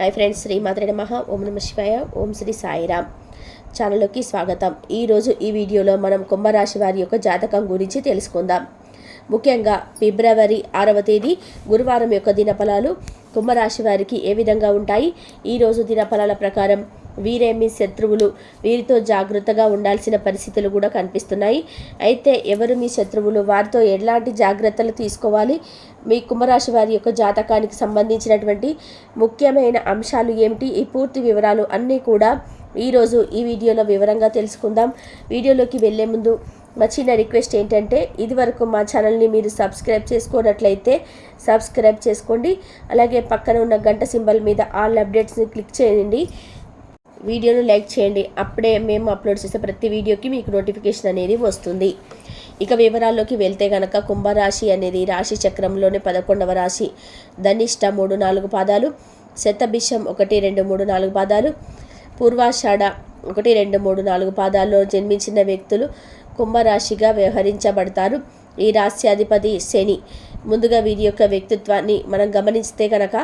Hi friends Shri మాత్రే మహా ఓం నమ శివాయ ఓం శ్రీ సాయిరామ్. ఛానల్లోకి స్వాగతం. ఈరోజు ఈ వీడియోలో మనం కుంభరాశి వారి యొక్క జాతకం గురించి తెలుసుకుందాం. ముఖ్యంగా ఫిబ్రవరి ఆరవ తేదీ గురువారం యొక్క దినఫలాలు కుంభరాశి వారికి ఏ విధంగా ఉంటాయి? ఈరోజు దినఫలాల ప్రకారం వీరే మీ శత్రువులు వీరితో జాగ్రత్తగా ఉండాల్సిన పరిస్థితులు కూడా కనిపిస్తున్నాయి. అయితే ఎవరు మీ శత్రువులు? వారితో ఎలాంటి జాగ్రత్తలు తీసుకోవాలి? మీ కుంభరాశి వారి యొక్క జాతకానికి సంబంధించినటువంటి ముఖ్యమైన అంశాలు ఏమిటి? ఈ పూర్తి వివరాలు అన్నీ కూడా ఈరోజు ఈ వీడియోలో వివరంగా తెలుసుకుందాం. వీడియోలోకి వెళ్ళే ముందు మా చిన్న రిక్వెస్ట్ ఏంటంటే ఇదివరకు మా ఛానల్ని మీరు సబ్స్క్రైబ్ చేసుకున్నట్లయితే సబ్స్క్రైబ్ చేసుకోండి. అలాగే పక్కన ఉన్న గంట సింబల్ మీద ఆల్ అప్డేట్స్ని క్లిక్ చేయండి. వీడియోను లైక్ చేయండి. అప్పుడే మేము అప్లోడ్ చేసే ప్రతి వీడియోకి మీకు నోటిఫికేషన్ అనేది వస్తుంది. ఇక వివరాల్లోకి వెళ్తే గనక కుంభరాశి అనేది రాశి చక్రంలోని పదకొండవ రాశి. ధనిష్ట మూడు నాలుగు పాదాలు శతభిషం ఒకటి రెండు మూడు నాలుగు పాదాలు పూర్వాషాఢ ఒకటి రెండు మూడు నాలుగు పాదాల్లో జన్మించిన వ్యక్తులు కుంభరాశిగా వ్యవహరించబడతారు. ఈ రాశ్యాధిపతి శని. ముందుగా వీరి యొక్క వ్యక్తిత్వాన్ని మనం గమనిస్తే కనుక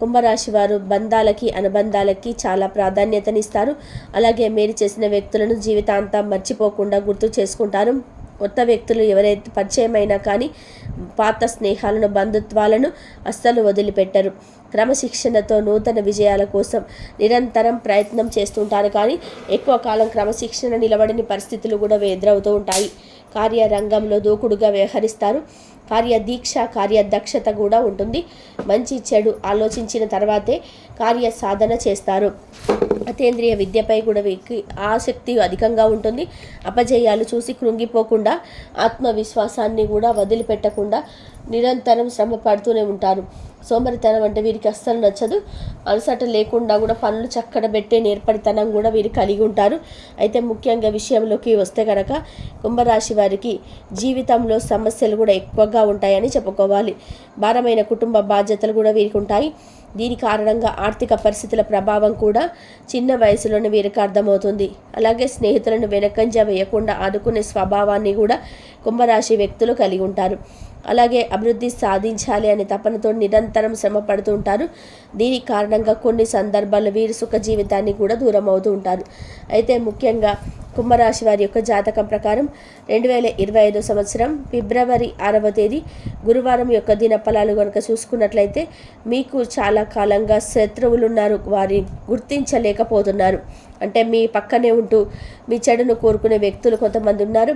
కుంభరాశి వారు బంధాలకి అనుబంధాలకి చాలా ప్రాధాన్యతనిస్తారు. అలాగే మీరు చేసిన వ్యక్తులను జీవితాంతం మర్చిపోకుండా గుర్తు చేసుకుంటారు. కొత్త వ్యక్తులు ఎవరైతే పరిచయమైనా కానీ పాత స్నేహాలను బంధుత్వాలను అస్సలు వదిలిపెట్టరు. క్రమశిక్షణతో నూతన విజయాల కోసం నిరంతరం ప్రయత్నం చేస్తుంటారు. కానీ ఎక్కువ కాలం క్రమశిక్షణ నిలబడిన పరిస్థితులు కూడా ఎదురవుతూ ఉంటాయి. కార్యరంగంలో దూకుడుగా వ్యవహరిస్తారు. కార్యదీక్ష కార్యదక్షత కూడా ఉంటుంది. మంచి చెడు ఆలోచించిన తర్వాతే కార్య సాధన చేస్తారు. అతేంద్రియ విద్యపై కూడా వీరికి ఆసక్తి అధికంగా ఉంటుంది. అపజయాలు చూసి కృంగిపోకుండా ఆత్మవిశ్వాసాన్ని కూడా వదిలిపెట్టకుండా నిరంతరం శ్రమ పడుతూనే ఉంటారు. సోమరితనం అంటే వీరికి అస్సలు నచ్చదు. అలసట లేకుండా కూడా పనులు చక్కడ పెట్టే నేర్పడితనం కూడా వీరు కలిగి ఉంటారు. అయితే ముఖ్యంగా విషయంలోకి వస్తే కనుక కుంభరాశి వారికి జీవితంలో సమస్యలు కూడా ఎక్కువగా ఉంటాయని చెప్పుకోవాలి. భారమైన కుటుంబ బాధ్యతలు కూడా వీరికి ఉంటాయి. దీని కారణంగా ఆర్థిక పరిస్థితుల ప్రభావం కూడా చిన్న వయసులోనే వీరికి అర్థమవుతుంది. అలాగే స్నేహితులను వెనకంజ వేయకుండా ఆదుకునే స్వభావాన్ని కూడా కుంభరాశి వ్యక్తులు కలిగి ఉంటారు. అలాగే అభివృద్ధి సాధించాలి అనే తపనతో నిరంతరం శ్రమ పడుతూ ఉంటారు. దీని కారణంగా కొన్ని సందర్భాల్లో వీరి సుఖ జీవితాన్ని కూడా దూరం అవుతూ ఉంటారు. అయితే ముఖ్యంగా కుంభరాశి వారి యొక్క జాతకం ప్రకారం రెండు వేల ఇరవై ఐదు సంవత్సరం ఫిబ్రవరి ఆరవ తేదీ గురువారం యొక్క దినఫలాలు కనుక చూసుకున్నట్లయితే మీకు చాలా కాలంగా శత్రువులు ఉన్నారు వారి గుర్తించలేకపోతున్నారు. అంటే మీ పక్కనే ఉంటూ మీ చెడును కోరుకునే వ్యక్తులు కొంతమంది ఉన్నారు.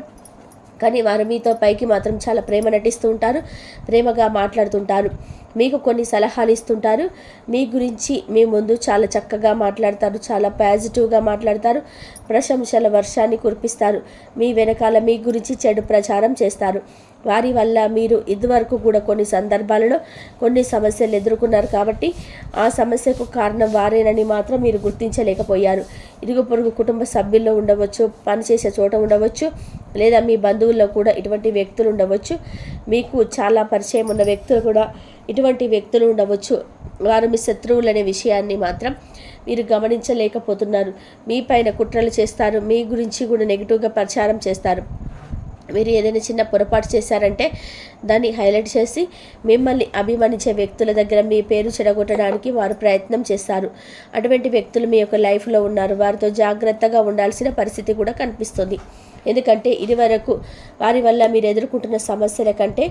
కానీ వారు మీతో పైకి మాత్రం చాలా ప్రేమ నటిస్తూ ఉంటారు ప్రేమగా మాట్లాడుతుంటారు. మీకు కొన్ని సలహాలు ఇస్తుంటారు. మీ గురించి మీ ముందు చాలా చక్కగా మాట్లాడతారు చాలా పాజిటివ్గా మాట్లాడతారు ప్రశంసల వర్షాన్ని కురిపిస్తారు. మీ వెనకాల మీ గురించి చెడు ప్రచారం చేస్తారు. వారి వల్ల మీరు ఇదివరకు కూడా కొన్ని సందర్భాలలో కొన్ని సమస్యలు ఎదుర్కొన్నారు కాబట్టి ఆ సమస్యకు కారణం వారేనని మాత్రం మీరు గుర్తించలేకపోయారు. ఇరుగు పొరుగు కుటుంబ సభ్యుల్లో ఉండవచ్చు పనిచేసే చోట ఉండవచ్చు లేదా మీ బంధువుల్లో కూడా ఇటువంటి వ్యక్తులు ఉండవచ్చు. మీకు చాలా పరిచయం ఉన్న వ్యక్తులు కూడా ఇటువంటి వ్యక్తులు ఉండవచ్చు. వారు మీ శత్రువులు అనే విషయాన్ని మాత్రం మీరు గమనించలేకపోతున్నారు. మీ పైన కుట్రలు చేస్తారు. మీ గురించి కూడా నెగిటివ్గా ప్రచారం చేస్తారు. మీరు ఏదైనా చిన్న పొరపాటు చేశారంటే దాన్ని హైలైట్ చేసి మిమ్మల్ని అభిమానించే వ్యక్తుల దగ్గర మీ పేరు చెడగొట్టడానికి వారు ప్రయత్నం చేస్తారు. అటువంటి వ్యక్తులు మీ యొక్క లైఫ్లో ఉన్నారు. వారితో జాగ్రత్తగా ఉండాల్సిన పరిస్థితి కూడా కనిపిస్తుంది. ఎందుకంటే ఇదివరకు వారి వల్ల మీరు ఎదుర్కొంటున్న సమస్యల కంటే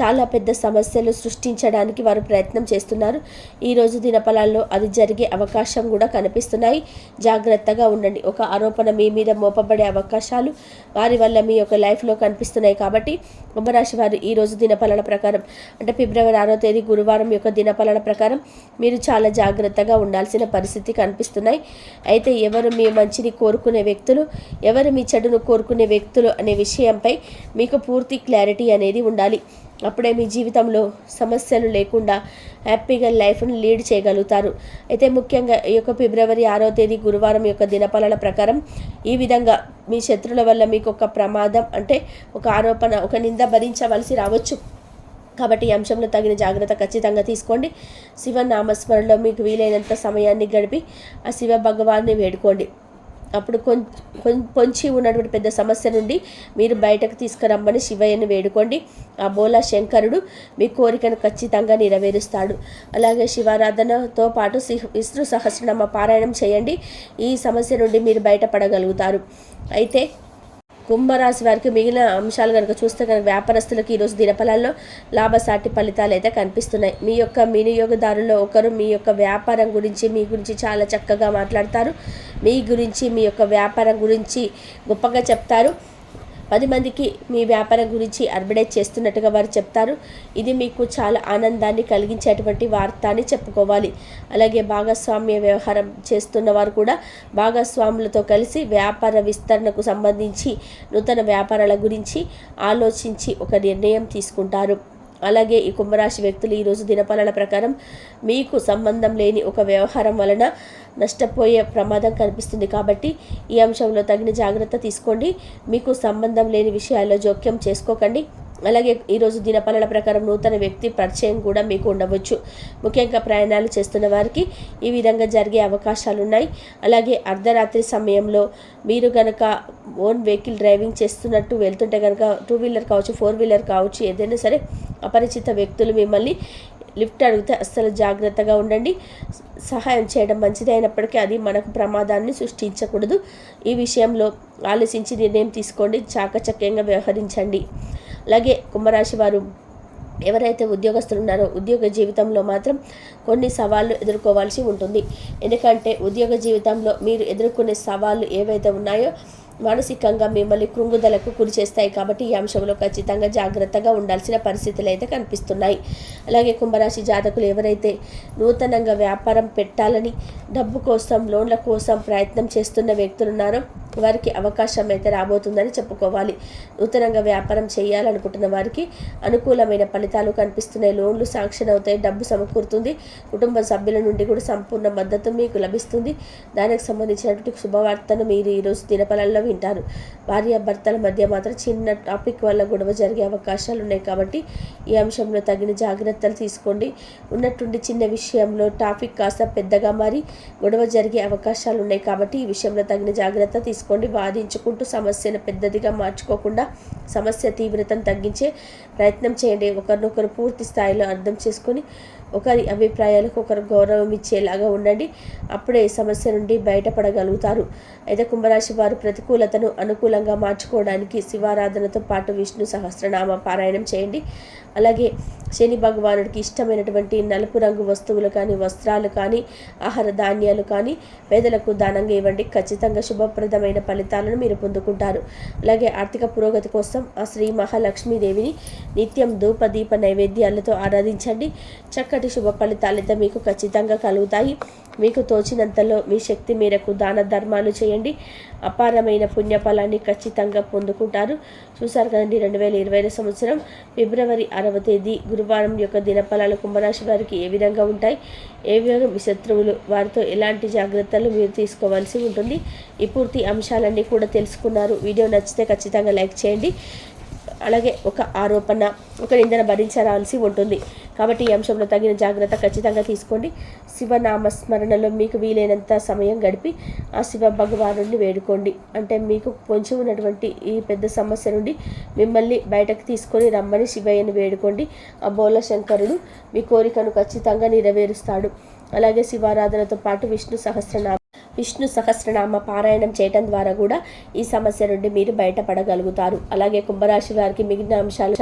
చాలా పెద్ద సమస్యలు సృష్టించడానికి వారు ప్రయత్నం చేస్తున్నారు. ఈరోజు దినఫలాల్లో అది జరిగే అవకాశం కూడా కనిపిస్తున్నాయి. జాగ్రత్తగా ఉండండి. ఒక ఆరోపణ మీ మీద మోపబడే అవకాశాలు వారి వల్ల మీ యొక్క లైఫ్లో కనిపిస్తున్నాయి కాబట్టి కుంభరాశి వారు ఈరోజు దినపలన ప్రకారం అంటే ఫిబ్రవరి ఆరో తేదీ గురువారం యొక్క దినపలన ప్రకారం మీరు చాలా జాగ్రత్తగా ఉండాల్సిన పరిస్థితి కనిపిస్తున్నాయి. అయితే ఎవరు మీ మంచిని కోరుకునే వ్యక్తులు? ఎవరు మీ చెడును కోరుకునే వ్యక్తులు అనే విషయంపై మీకు పూర్తి క్లారిటీ అనేది ఉండాలి. అప్పుడే మీ జీవితంలో సమస్యలు లేకుండా హ్యాపీగా లైఫ్ను లీడ్ చేయగలుగుతారు. అయితే ముఖ్యంగా ఈ యొక్క ఫిబ్రవరి ఆరో తేదీ గురువారం యొక్క దినపాలన ప్రకారం ఈ విధంగా మీ శత్రుల వల్ల మీకు ఒక ప్రమాదం అంటే ఒక ఆరోపణ ఒక నింద భరించవలసి రావచ్చు. కాబట్టి ఈ అంశంలో తగిన జాగ్రత్త ఖచ్చితంగా తీసుకోండి. శివ నామస్మరణలో మీకు వీలైనంత సమయాన్ని గడిపి ఆ శివ భగవాన్ని వేడుకోండి. అప్పుడు కొంచెం పొంచి ఉన్నటువంటి పెద్ద సమస్య నుండి మీరు బయటకు తీసుకురమ్మని శివయ్యని వేడుకోండి. ఆ బోలా శంకరుడు మీ కోరికను ఖచ్చితంగా నెరవేరుస్తాడు. అలాగే శివారాధనతో పాటు విష్ణు సహస్రనామ పారాయణం చేయండి. ఈ సమస్య నుండి మీరు బయటపడగలుగుతారు. అయితే కుంభరాశి వారికి మిగిలిన అంశాలు కనుక చూస్తే కనుక వ్యాపారస్తులకు ఈరోజు దినఫలాల్లో లాభసాటి ఫలితాలు అయితే కనిపిస్తున్నాయి. మీ యొక్క వినియోగదారుల్లో ఒకరు మీ యొక్క వ్యాపారం గురించి మీ గురించి చాలా చక్కగా మాట్లాడతారు. మీ గురించి మీ యొక్క వ్యాపారం గురించి గొప్పగా చెప్తారు. పది మందికి మీ వ్యాపారం గురించి అడ్వర్టైజ్ చేస్తున్నట్టుగా వారు చెప్తారు. ఇది మీకు చాలా ఆనందాన్ని కలిగించేటువంటి వార్త అని చెప్పుకోవాలి. అలాగే భాగస్వామ్య వ్యవహారం చేస్తున్న వారు కూడా భాగస్వాములతో కలిసి వ్యాపార విస్తరణకు సంబంధించి నూతన వ్యాపారాల గురించి ఆలోచించి ఒక నిర్ణయం తీసుకుంటారు. అలాగే ఈ కుంభరాశి వ్యక్తులు ఈరోజు దినపాలన ప్రకారం మీకు సంబంధం లేని ఒక వ్యవహారం వలన నష్టపోయే ప్రమాదం కనిపిస్తుంది కాబట్టి ఈ అంశంలో తగిన జాగ్రత్త తీసుకోండి. మీకు సంబంధం లేని విషయాల్లో జోక్యం చేసుకోకండి. అలాగే ఈరోజు దినపాలన ప్రకారం నూతన వ్యక్తి పరిచయం కూడా మీకు ఉండవచ్చు. ముఖ్యంగా ప్రయాణాలు చేస్తున్న వారికి ఈ విధంగా జరిగే అవకాశాలు ఉన్నాయి అలాగే అర్ధరాత్రి సమయంలో మీరు గనక ఓన్ వెహికల్ డ్రైవింగ్ చేస్తున్నట్టు వెళ్తుంటే కనుక టూ వీలర్ కావచ్చు ఫోర్ వీలర్ కావచ్చు ఏదైనా సరే అపరిచిత వ్యక్తులు మిమ్మల్ని లిఫ్ట్ అడిగితే అస్సలు జాగ్రత్తగా ఉండండి. సహాయం చేయడం మంచిది అయినప్పటికీ అది మనకు ప్రమాదాన్ని సృష్టించకూడదు. ఈ విషయంలో ఆలోచించి నిర్ణయం తీసుకోండి. చాకచక్యంగా వ్యవహరించండి. అలాగే కుంభరాశి వారు ఎవరైతే ఉద్యోగస్తులు ఉన్నారో ఉద్యోగ జీవితంలో మాత్రం కొన్ని సవాళ్ళు ఎదుర్కోవాల్సి ఉంటుంది. ఎందుకంటే ఉద్యోగ జీవితంలో మీరు ఎదుర్కొనే సవాళ్ళు ఏవైతే ఉన్నాయో మానసికంగా మిమ్మల్ని కృంగుదలకు గురి చేస్తాయి కాబట్టి ఈ అంశంలో ఖచ్చితంగా జాగ్రత్తగా ఉండాల్సిన పరిస్థితులు అయితే కనిపిస్తున్నాయి. అలాగే కుంభరాశి జాతకులు ఎవరైతే నూతనంగా వ్యాపారం పెట్టాలని డబ్బు కోసం లోన్ల కోసం ప్రయత్నం చేస్తున్న వ్యక్తులు ఉన్నారో వారికి అవకాశం అయితే రాబోతుందని చెప్పుకోవాలి. నూతనంగా వ్యాపారం చేయాలనుకుంటున్న వారికి అనుకూలమైన ఫలితాలు కనిపిస్తున్నాయి. లోన్లు శాంక్షన్ అవుతాయి డబ్బు సమకూరుతుంది కుటుంబ సభ్యుల నుండి కూడా సంపూర్ణ మద్దతు మీకు లభిస్తుంది. దానికి సంబంధించినటువంటి శుభవార్తను మీరు ఈరోజు దినఫలాల్లో వింటారు. భార్య భర్తల మధ్య మాత్రం చిన్న టాపిక్ వల్ల గొడవ జరిగే అవకాశాలు ఉన్నాయి కాబట్టి ఈ అంశంలో తగిన జాగ్రత్తలు తీసుకోండి. ఉన్నట్టుండి చిన్న విషయంలో టాపిక్ కాస్త పెద్దగా మారి గొడవ జరిగే అవకాశాలు ఉన్నాయి కాబట్టి ఈ విషయంలో తగిన జాగ్రత్త తీసుకోండి. వాదించుకుంటూ సమస్యను పెద్దదిగా మార్చుకోకుండా సమస్య తీవ్రతను తగ్గించే ప్రయత్నం చేయండి. ఒకరినొకరు పూర్తి స్థాయిలో అర్థం చేసుకొని ఒకరి అభిప్రాయాలకు ఒకరు గౌరవం ఇచ్చేలాగా ఉండండి. అప్పుడే సమస్య నుండి బయటపడగలుగుతారు. అయితే కుంభరాశి వారు ప్రతికూలతను అనుకూలంగా మార్చుకోవడానికి శివారాధనతో పాటు విష్ణు సహస్రనామ పారాయణం చేయండి. అలాగే శని భగవానుడికి ఇష్టమైనటువంటి నలుపు రంగు వస్తువులు కానీ వస్త్రాలు కానీ ఆహార ధాన్యాలు కానీ పేదలకు దానంగా ఇవ్వండి. ఖచ్చితంగా శుభప్రదమైన ఫలితాలను మీరు పొందుకుంటారు. అలాగే ఆర్థిక పురోగతి కోసం ఆ శ్రీ మహాలక్ష్మీదేవిని నిత్యం ధూప దీప నైవేద్యాలతో ఆరాధించండి. చక్కటి శుభ ఫలితాలతో మీకు ఖచ్చితంగా కలుగుతాయి. మీకు తోచినంతలో మీ శక్తి మేరకు దాన ధర్మాలు చేయండి. అపారమైన పుణ్యఫలాన్ని ఖచ్చితంగా పొందుకుంటారు. చూశారు కదండి రెండు వేల ఇరవై సంవత్సరం ఫిబ్రవరి ఆరవ తేదీ గురువారం యొక్క దినఫలాలు కుంభరాశి వారికి ఏ విధంగా ఉంటాయి? ఏ విధంగా మీ శత్రువులు వారితో ఎలాంటి జాగ్రత్తలు మీరు తీసుకోవాల్సి ఉంటుంది? ఈ పూర్తి అంశాలన్నీ కూడా తెలుసుకున్నారు. వీడియో నచ్చితే ఖచ్చితంగా లైక్ చేయండి. అలాగే ఒక ఆరోపణ ఒక నిందన భరించరాల్సి ఉంటుంది. కాబట్టి ఈ అంశంలో తగిన జాగ్రత్త ఖచ్చితంగా తీసుకోండి. శివనామ స్మరణలో మీకు వీలైనంత సమయం గడిపి ఆ శివ భగవానుడిని వేడుకోండి. అంటే మీకు పొంచి ఉన్నటువంటి ఈ పెద్ద సమస్య నుండి మిమ్మల్ని బయటకు తీసుకొని రమ్మని శివయ్యని వేడుకోండి. ఆ బోల శంకరుడు మీ కోరికను ఖచ్చితంగా నెరవేరుస్తాడు. అలాగే శివారాధనతో పాటు విష్ణు సహస్రనామ విష్ణు సహస్రనామ పారాయణం చేయటం ద్వారా కూడా ఈ సమస్య నుండి మీరు బయటపడగలుగుతారు. అలాగే కుంభరాశి వారికి మిగిలిన అంశాలు